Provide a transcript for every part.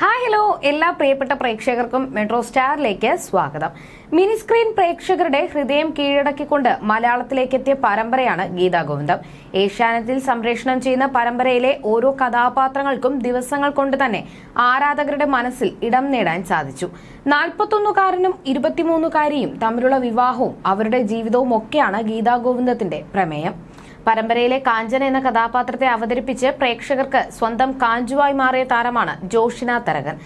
Hi hello എല്ലാ പ്രിയപ്പെട്ട പ്രേക്ഷകർക്കും മെട്രോ സ്റ്റാറിലേക്ക് സ്വാഗതം. മിനി സ്ക്രീൻ പ്രേക്ഷകരുടെ ഹൃദയം കീഴടക്കിക്കൊണ്ട് മലയാളത്തിലേക്ക് എത്തിയ പരമ്പരയാണ് ഗീതാ ഗോവിന്ദം. ഏഷ്യാനെറ്റിൽ സംപ്രേഷണം ചെയ്യുന്ന പരമ്പരയിലെ ഓരോ കഥാപാത്രങ്ങൾക്കും ദിവസങ്ങൾ കൊണ്ട് തന്നെ ആരാധകരുടെ മനസ്സിൽ ഇടം നേടാൻ സാധിച്ചു. നാൽപ്പത്തൊന്നുകാരനും ഇരുപത്തിമൂന്നുകാരിയും തമ്മിലുള്ള വിവാഹവും അവരുടെ ജീവിതവും ഒക്കെയാണ് ഗീതാ ഗോവിന്ദത്തിന്റെ പ്രമേയം. പരമ്പരയിലെ കാഞ്ചന എന്ന കഥാപാത്രത്തെ അവതരിപ്പിച്ച് പ്രേക്ഷകർക്ക് സ്വന്തം കാഞ്ചുവായി മാറിയ താരമാണ് ജോഷിന തരകൻ.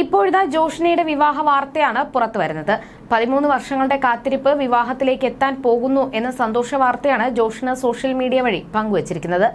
ഇപ്പോഴത്തെ ജോഷിനയുടെ വിവാഹ വാർത്തയാണ് പുറത്തു വരുന്നത്. പതിമൂന്ന് വർഷങ്ങളുടെ കാത്തിരിപ്പ് വിവാഹത്തിലേക്ക് എത്താൻ പോകുന്നു എന്ന സന്തോഷ വാർത്തയാണ് ജോഷിന സോഷ്യൽ മീഡിയ വഴി പങ്കുവച്ചിരിക്കുന്നത്.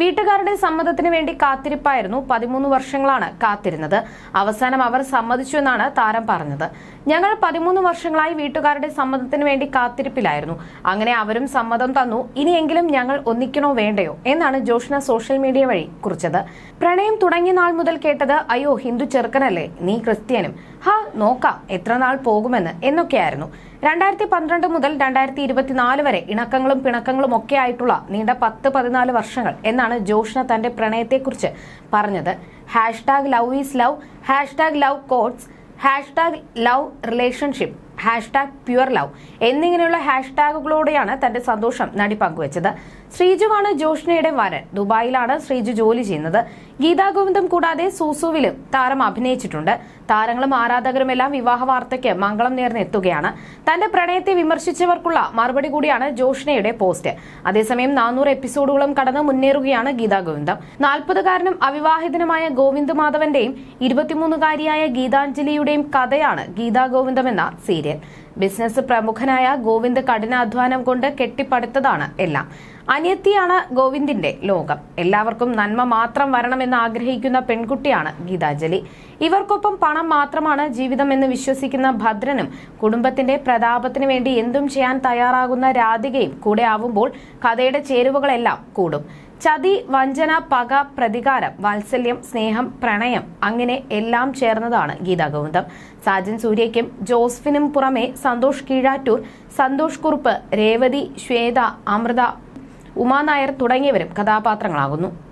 വീട്ടുകാരുടെ സമ്മതത്തിന് വേണ്ടി കാത്തിരിപ്പായിരുന്നു പതിമൂന്ന് വർഷങ്ങളാണ് കാത്തിരുന്നത്. അവസാനം അവർ സമ്മതിച്ചു എന്നാണ് താരം പറഞ്ഞത്. ഞങ്ങൾ പതിമൂന്ന് വർഷങ്ങളായി വീട്ടുകാരുടെ സമ്മതത്തിന് വേണ്ടി കാത്തിരിപ്പിലായിരുന്നു. അങ്ങനെ അവരും സമ്മതം തന്നു. ഇനിയെങ്കിലും ഞങ്ങൾ ഒന്നിക്കണോ വേണ്ടയോ എന്നാണ് ജോഷ്ന സോഷ്യൽ മീഡിയ വഴി കുറിച്ചത്. പ്രണയം തുടങ്ങിയ നാൾ മുതൽ കേട്ടത് അയ്യോ ഹിന്ദു ചെറുക്കനല്ലേ? നീ ക്രിസ്ത്യാനും. ഹാ നോക്കാം എത്ര നാൾ പോകുമെന്ന് എന്നൊക്കെയായിരുന്നു. രണ്ടായിരത്തി പന്ത്രണ്ട് മുതൽ രണ്ടായിരത്തി ഇരുപത്തിനാല് വരെ ഇണക്കങ്ങളും പിണക്കങ്ങളും ഒക്കെ ആയിട്ടുള്ള നീണ്ട പത്ത് പതിനാല് വർഷങ്ങൾ എന്നാണ് ജോഷ്ന തന്റെ പ്രണയത്തെക്കുറിച്ച് പറഞ്ഞത്. Hashtag love is love hashtag love quotes hashtag love relationship hashtag pure love എന്നിങ്ങനെയുള്ള ഹാഷ്ടാഗുകളോടെയാണ് തന്റെ സന്തോഷം നടി പങ്കുവച്ചത്. ശ്രീജുവാണ് ജോഷ്നയുടെ വരൻ. ദുബായിലാണ് ശ്രീജു ജോലി ചെയ്യുന്നത്. ഗീതാഗോവിന്ദം കൂടാതെ സൂസുവിലും താരം അഭിനയിച്ചിട്ടുണ്ട്. താരങ്ങളും ആരാധകരുമെല്ലാം വിവാഹ വാർത്തയ്ക്ക് മംഗളം നേർന്നെത്തുകയാണ് തന്റെ പ്രണയത്തെ വിമർശിച്ചവർക്കുള്ള മറുപടി കൂടിയാണ് ജോഷ്നയുടെ പോസ്റ്റ്. അതേസമയം നാനൂറ് എപ്പിസോഡുകളും കടന്ന് മുന്നേറുകയാണ് ഗീതാഗോവിന്ദം നാൽപ്പതുകാരനും അവിവാഹിതനുമായ ഗോവിന്ദ് മാധവന്റെയും ഇരുപത്തിമൂന്നുകാരിയായ ഗീതാഞ്ജലിയുടെയും കഥയാണ് ഗീതാഗോവിന്ദം എന്ന സീരിയൽ. ബിസിനസ് പ്രമുഖനായ ഗോവിന്ദ് കഠിനാധ്വാനം കൊണ്ട് കെട്ടിപ്പടുത്തതാണ് എല്ലാം. അനിയത്തിയാണ് ഗോവിന്ദിന്റെ ലോകം. എല്ലാവർക്കും നന്മ മാത്രം വരണമെന്ന് ആഗ്രഹിക്കുന്ന പെൺകുട്ടിയാണ് ഗീതാഞ്ജലി. ഇവർക്കൊപ്പം പണം മാത്രമാണ് ജീവിതം എന്ന് വിശ്വസിക്കുന്ന ഭദ്രനും കുടുംബത്തിന്റെ പ്രതാപത്തിന് വേണ്ടി എന്തും ചെയ്യാൻ തയ്യാറാകുന്ന രാധികയും കൂടെ ആവുമ്പോൾ കഥയുടെ ചേരുവകളെല്ലാം കൂടും. ചതി വഞ്ചന പക പ്രതികാരം വാത്സല്യം സ്നേഹം പ്രണയം അങ്ങനെ എല്ലാം ചേർന്നതാണ് ഗീതാ ഗോവിന്ദം സാജൻ സൂര്യയ്ക്കും ജോസ്ഫിനും പുറമെ സന്തോഷ് കീഴാറ്റൂർ സന്തോഷ് കുറുപ്പ് രേവതി ശ്വേത അമൃത ഉമാനായർ തുടങ്ങിയവരും കഥാപാത്രങ്ങളാകുന്നു